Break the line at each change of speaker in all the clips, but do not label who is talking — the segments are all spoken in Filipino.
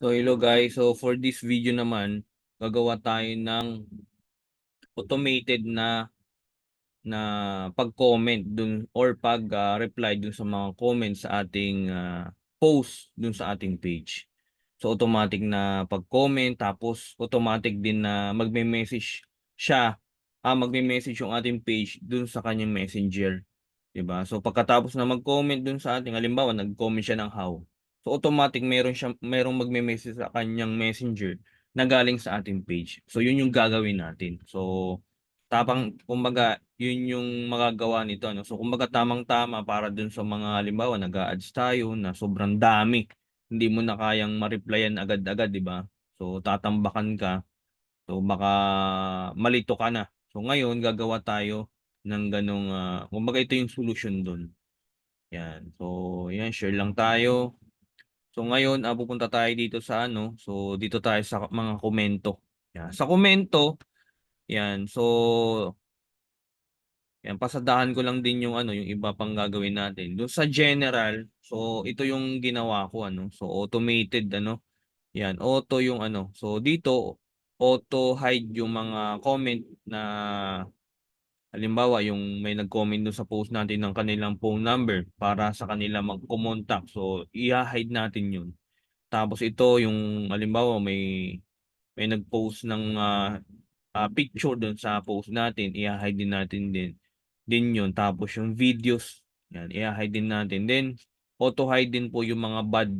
So hello guys, so for this video naman, gagawa tayo ng automated na na pag-comment dun or pag-reply dun sa mga comments sa ating ah, post dun sa ating page. So automatic na pag-comment tapos automatic din na magme-message siya, ah magme-message yung ating page dun sa kanyang messenger, 'di ba? So pagkatapos na mag-comment dun sa ating halimbawa nag-comment siya ng how. So automatic meron siya merong magme-message sa kanyang messenger na galing sa ating page. So yun yung gagawin natin. So tapang kumbaga yun yung magagawa nito ano. So kumbaga tamang-tama para dun sa mga halimbawa nag-a-ads tayo na sobrang dami. Hindi mo na kayang ma-replyan agad-agad, 'di ba? So tatambakan ka. So baka malito ka na. So ngayon gagawa tayo ng ganong ah, kumbaga ito yung solution dun. Yan. So yan share lang tayo. So ngayon ah, pupunta tayo dito sa ano. So dito tayo sa mga komento. Yan. Sa komento, yan. So yan pasadahan ko lang din yung ano, yung iba pang gagawin natin. Doon sa general, so ito yung ginawa ko ano. So automated ano. Yan, auto yung ano. So dito auto hide yung mga comment na halimbawa yung may nag-comment doon sa post natin ng kanilang phone number para sa kanila mag-contact. So i-hide natin yun. Tapos ito yung halimbawa may may nag-post ng ah, ah, picture doon sa post natin, i-hide din natin din din yun. Tapos yung videos, yan, i-hide din natin. Then auto hide din po yung mga bad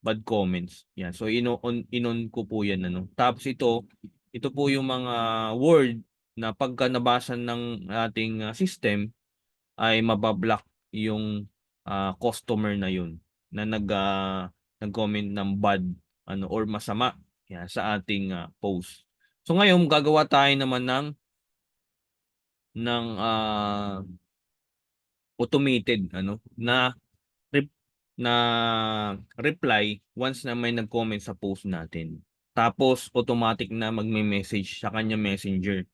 bad comments. Yan. So inon ko po yan ano. Tapos ito, ito po yung mga word na pagka nabasa ng ating ah, system ay mabablock yung ah, customer na yun na nag ah, nag-comment ng bad ano or masama yan, sa ating ah, post. So ngayon gagawa tayo naman ng ng ah, automated ano na rep, na reply once na may nag-comment sa post natin. Tapos automatic na magme-message sa kanya messenger.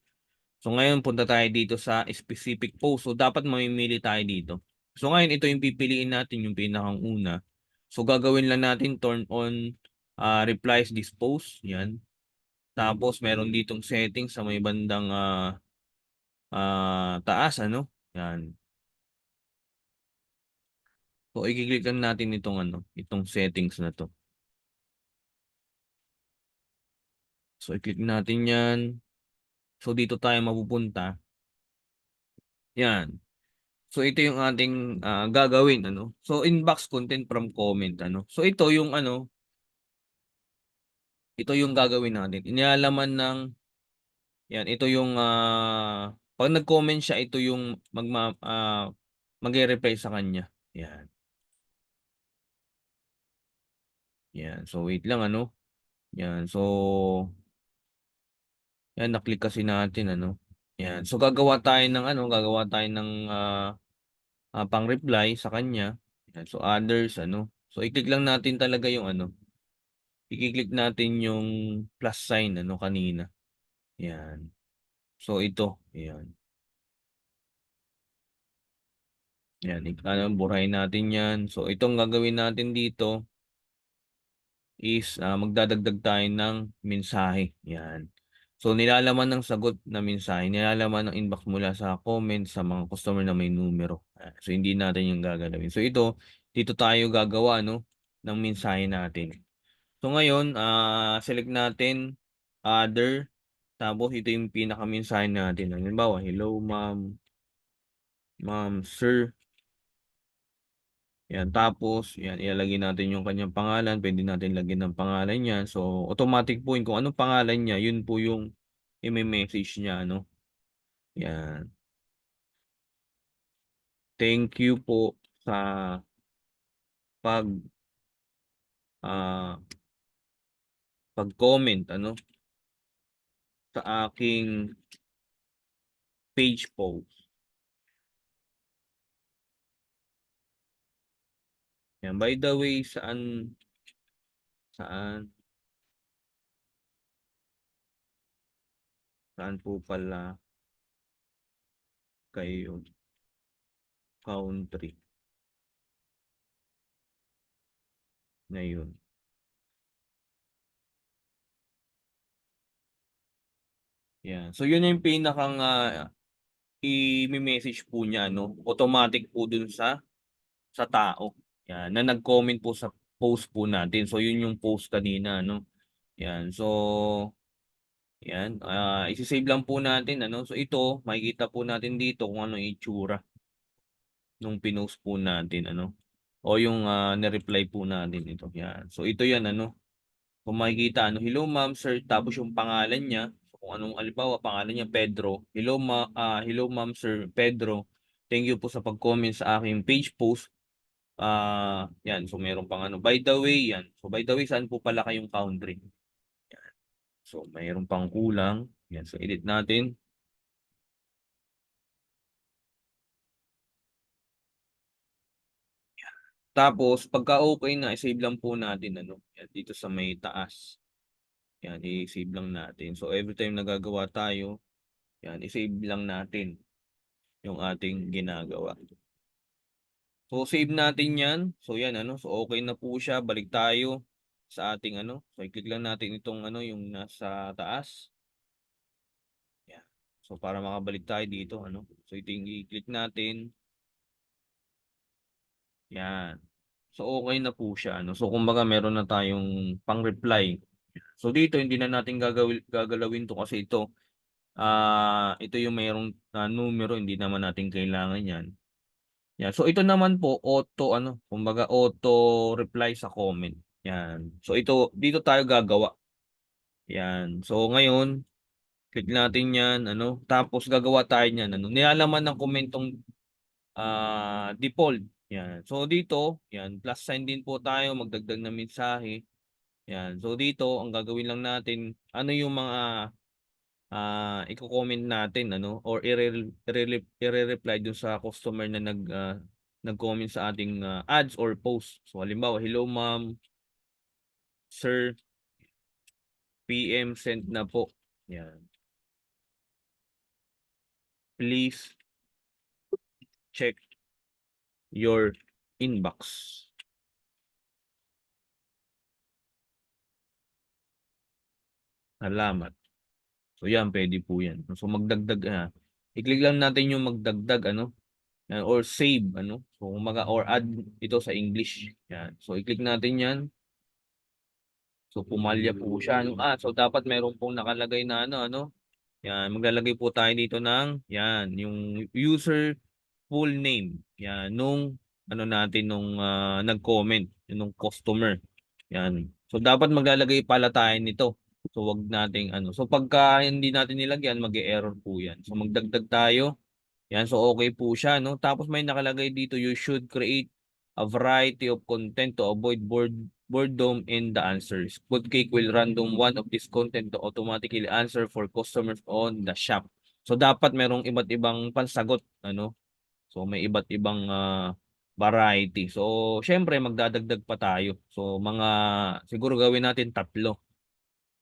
So ngayon punta tayo dito sa specific post. So dapat mamimili tayo dito. So ngayon ito yung pipiliin natin yung pinakang una. So gagawin lang natin turn on uh, replies this post. Yan. Tapos meron ditong settings sa may bandang uh, uh, taas ano. Yan. So i-click lang natin itong ano, itong settings na to. So i-click natin 'yan. So dito tayo mapupunta. Yan. So ito yung ating uh, gagawin ano. So inbox content from comment ano. So ito yung ano ito yung gagawin natin. Inialaman ng yan, ito yung uh, pag nag-comment siya, ito yung magma uh, magre-reply sa kanya. Yan. Yan. So wait lang ano. Yan. So yan, na-click kasi natin ano. Yan. So gagawa tayo ng ano, gagawa tayo ng uh, uh, pang-reply sa kanya. Yan. So others ano. So i-click lang natin talaga yung ano. I-click natin yung plus sign ano kanina. Yan. So ito, yan. Yan, ano, burahin natin yan. So itong gagawin natin dito is uh, magdadagdag tayo ng mensahe. Yan. So nilalaman ng sagot na mensahe, nilalaman ng inbox mula sa comment sa mga customer na may numero. So hindi natin yung gagawin. So ito, dito tayo gagawa no ng mensahe natin. So ngayon, uh, select natin other tapos ito yung pinaka-mensahe natin. Halimbawa, hello ma'am, ma'am, sir, yan, tapos, yan, ilalagay natin yung kanyang pangalan. Pwede natin lagyan ng pangalan niya. So, automatic po yun. Kung anong pangalan niya, yun po yung i-message niya, ano. Yan. Thank you po sa pag uh, pag-comment, ano, sa aking page post. Yan. By the way, saan? Saan? Saan po pala kayo? Country. Ngayon. Yan. So, yun yung pinakang ah, uh, i-message po niya. No? Automatic po dun sa sa tao. Yan, na nag-comment po sa post po natin. So yun yung post kanina no. Yan. So yan, ah isi-save lang po natin ano. So ito, makikita po natin dito kung ano itsura nung pinost po natin ano. O yung ah, ni-reply po natin ito. Yan. So ito yan ano. Kung makikita ano, hello ma'am, sir, tapos yung pangalan niya, kung anong halimbawa pangalan niya Pedro. Hello ma ah, hello ma'am, sir Pedro. Thank you po sa pag-comment sa aking page post. Ah, yan. So meron pang ano, by the way, yan. So by the way, saan po pala kayong country? Yan. So mayroon pang kulang. Yan, so edit natin. Tapos, pagka okay na, i-save lang po natin ano, yan, dito sa may taas. Yan, i-save lang natin. So, every time nagagawa tayo, yan, i-save lang natin yung ating ginagawa. So, save natin yan. So, yan, ano. So, okay na po siya. Balik tayo sa ating, ano. So, i-click lang natin itong, ano, yung nasa taas. Yan. So, para makabalik tayo dito, ano. So, ito yung i-click natin. Yan. So, okay na po siya. Ano? So, kumbaga, meron na tayong pang-reply. So, dito, hindi na natin gagawin, gagalawin to kasi ito, ah ito yung mayroong uh, numero, hindi naman natin kailangan yan. Yan. So, ito naman po, auto, ano, kumbaga, auto reply sa comment. Yan. So, ito, dito tayo gagawa. Yan. So, ngayon, click natin yan, ano, tapos gagawa tayo niyan, ano, nilalaman ng komentong ah default. Yan. So, dito, yan, plus sign din po tayo, magdagdag na mensahe. Yan. So, dito, ang gagawin lang natin, ano yung mga ah i-comment natin ano or i-reply dun sa customer na nag uh, nag-comment sa ating uh, ads or post. So halimbawa, hello ma'am, sir, PM sent na po. Yan. Please check your inbox. Salamat. So yan, pwede po yan. So magdagdag, ah, i-click lang natin yung magdagdag, ano, yan, or save, ano. So kumaga, or add ito sa English. Yan. So i-click natin yan. So pumalya po siya. Ano, ah, so dapat meron pong nakalagay na ano, ano. Yan, maglalagay po tayo dito ng, yan, yung user full name. Yan, nung, ano natin, nung uh, nag-comment, nung customer. Yan. So dapat maglalagay pala tayo nito. So wag nating ano. So pagka hindi natin nilagyan, mag-error po 'yan. So magdagdag tayo. Yan, so okay po siya, no? Tapos may nakalagay dito, you should create a variety of content to avoid bored boredom in the answers. Cake will random one of this content to automatically answer for customers on the shop. So dapat merong iba't ibang pansagot, ano? So may iba't ibang uh, variety. So syempre magdadagdag pa tayo. So mga siguro gawin natin tatlo.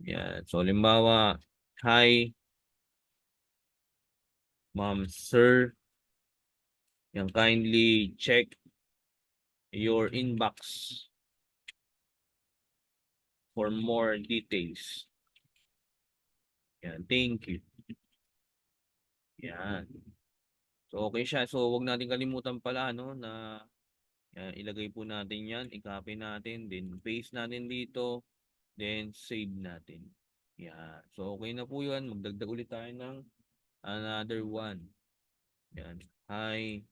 Yan. So, limbawa, hi, ma'am, sir, yan, kindly check your inbox for more details. Yan, thank you. Yan. So, okay siya. So, wag natin kalimutan pala, no, na yan, ilagay po natin yan, i-copy natin, then paste natin dito. Then, save natin. Yan. So, okay na po yun. Magdagdag ulit tayo ng another one. Yan. Hi.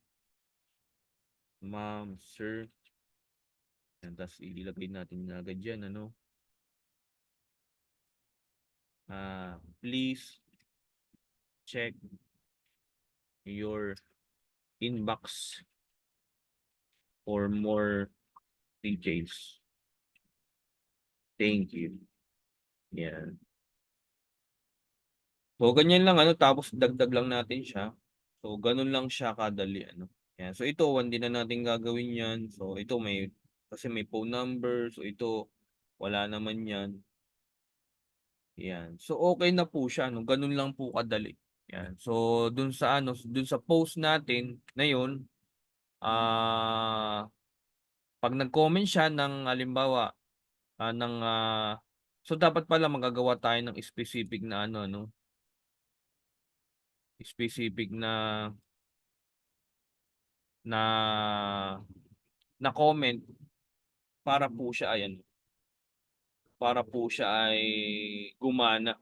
Ma'am, sir. Yan. Tapos, ilagay natin na agad dyan. Ano? Uh, please check your inbox for more details. Thank you. Yan. So, ganyan lang ano, tapos dagdag lang natin siya. So, ganun lang siya kadali ano. Yan. So, ito, hindi na natin gagawin yan. So, ito may, kasi may phone number. So, ito, wala naman yan. Yan. So, okay na po siya. No? Ganun lang po kadali. Yan. So, dun sa ano, dun sa post natin na yun, ah, uh, pag nag-comment siya ng halimbawa, uh, ng uh, so dapat pala magagawa tayo ng specific na ano no specific na na na comment para po siya ay ano, para po siya ay gumana.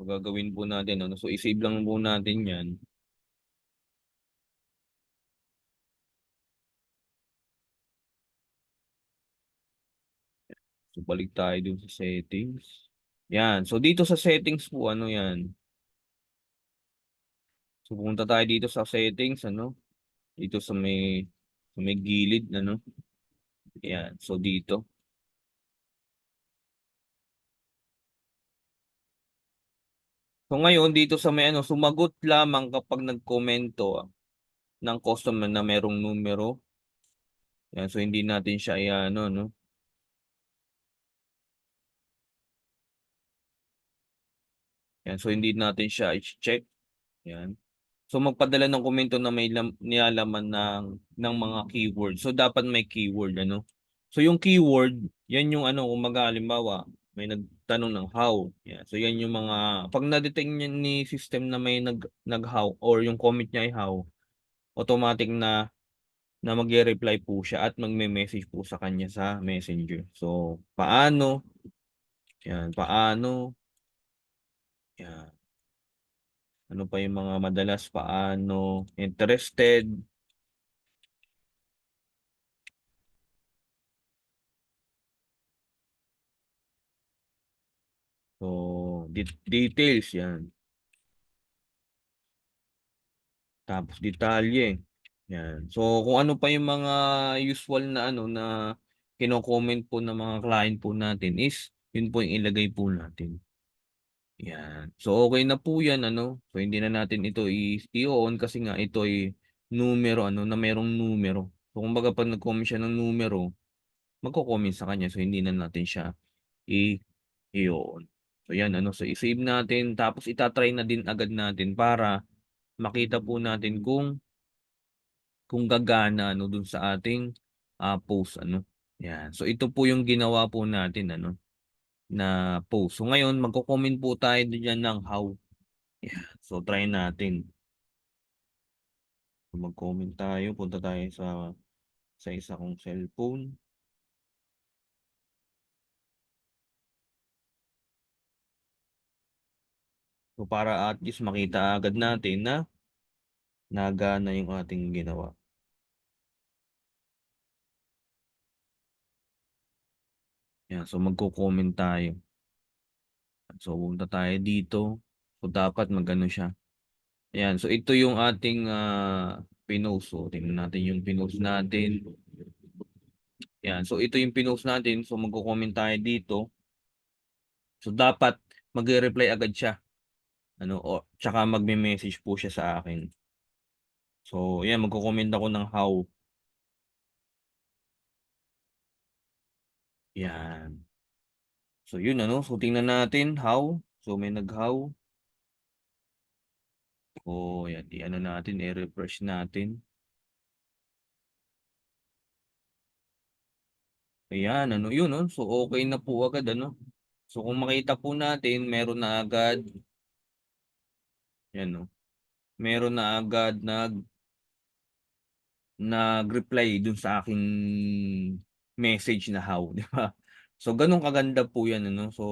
Gagawin po natin ano, so i-save lang po natin 'yan. So, balik tayo dun sa settings. Yan, so dito sa settings po ano 'yan. So, pumunta tayo dito sa settings ano, dito sa may sa may gilid ano. Yan, so dito. So, ngayon dito sa may ano, sumagot lamang kapag nagkomento ng customer na merong numero. Yan, so hindi natin siya i-ano 'no. Yan, so hindi natin siya i-check. Yan. So, magpadala ng komento na may lam nilalaman ng ng mga keyword. So, dapat may keyword ano. So, yung keyword, yan yung ano, kumbaga halimbawa, may nagtanong ng how. Yan. So, yan yung mga 'pag na-detect ni system na may nag nag-how or yung comment niya ay how, automatic na na magre-reply po siya at magme-message po sa kanya sa Messenger. So, paano? Yan, paano? Yan. Ano pa yung mga madalas, paano, interested. So, det details yan. Tapos detalye, yan. So, kung ano pa yung mga usual na ano na kino-comment po ng mga client po natin is yun po yung ilagay po natin. Yan. So, okey na po yan ano. So, hindi na natin ito i i-o-on kasi nga ito ay numero ano, na merong numero. So, kumbaga 'pag nag-comment siya ng numero, magko-comment sa kanya. So, hindi na natin siya i i-o-on. So, yan ano. So, i-save natin tapos ita-try na din agad natin para makita po natin kung kung gagana ano dun sa ating, ah, post ano, yan. So, ito po yung ginawa po natin ano, na post. So, ngayon magko-comment po tayo diyan ng how. Yan. So, try natin. Mag-comment tayo, punta tayo sa sa isa kong cellphone. So, para at least makita agad natin na nagana yung ating ginawa. Yan, so magko-comment tayo. So, pupunta tayo dito. So, dapat mag-ano siya. Ayan, so ito yung ating, ah, pinost. So, tingnan natin yung pinost natin. Yan, so ito yung pinost natin. So, magko-comment tayo dito. So, dapat magre-reply agad siya. Ano, o tsaka magme-message po siya sa akin. So, yan magko-comment ako ng how. Yan. So, yun ano. So, tingnan natin how. So, may nag-how. Oh, yan. I-ano natin, i-refresh natin. Ayan, ano yun 'no. So, okey na po agad ano. So, kung makita po natin meron na agad Yan 'no. Meron na agad nag nag-reply dun sa aking message na how, 'di ba? So, ganun kaganda po yan ano. So,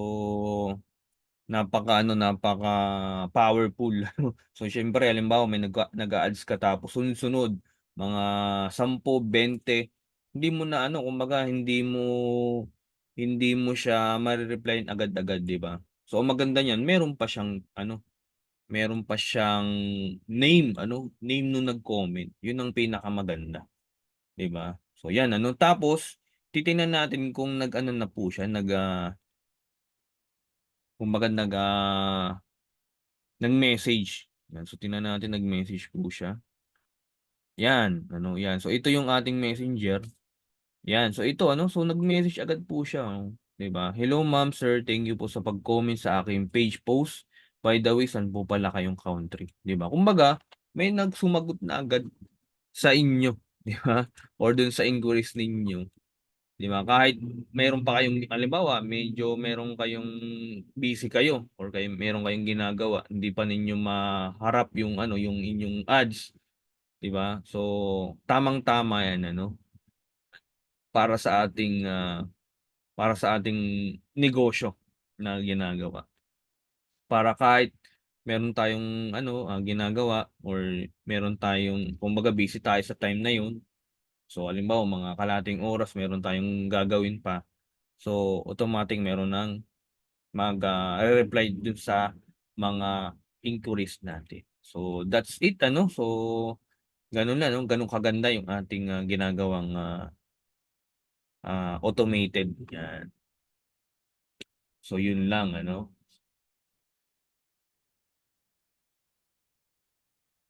napaka-ano, napaka-powerful. So, siyempre halimbawa may nag nag-a-ads ka tapos sunod-sunod mga 10, 20, hindi mo na ano, kumbaga hindi mo hindi mo siya mare-replyan agad-agad, 'di ba? So, maganda niyan meron pa siyang ano, meron pa siyang name ano, name nung nag-comment. Yun ang pinakamaganda, 'di ba? So, yan ano. Tapos titingnan natin kung nag-ano na po siya, nag, ah kumbaga nag, ah, nag-message. Yan, so tingnan natin nag-message po siya. Yan, ano, yan. So, ito yung ating messenger. Yan, so ito ano, so nag-message agad po siya, oh, 'di ba? "Hello ma'am, sir, thank you po sa pag-comment sa aking page post. By the way, saan po pala kayong country?" 'Di ba? Kumbaga, may nag sumagot na agad sa inyo, 'di ba? Or dun sa inquiries ninyo, 'Di ba? Kahit meron pa kayong halimbawa, medyo meron kayong busy kayo or kay meron kayong ginagawa, hindi pa ninyo maharap yung ano, yung inyong ads, 'di ba? So, tamang-tama 'yan ano para sa ating, ah, para sa ating negosyo na ginagawa. Para kahit meron tayong ano, ah, ginagawa or meron tayong kumbaga busy tayo sa time na yun. So, halimbawa mga kalahating oras meron tayong gagawin pa. So, automatic meron ng mag, ah, re-reply dun sa mga inquiries natin. So, that's it ano. So, ganun lang 'no, ganun kaganda yung ating, ah, ginagawang, ah ah, automated, 'yan. So, yun lang ano.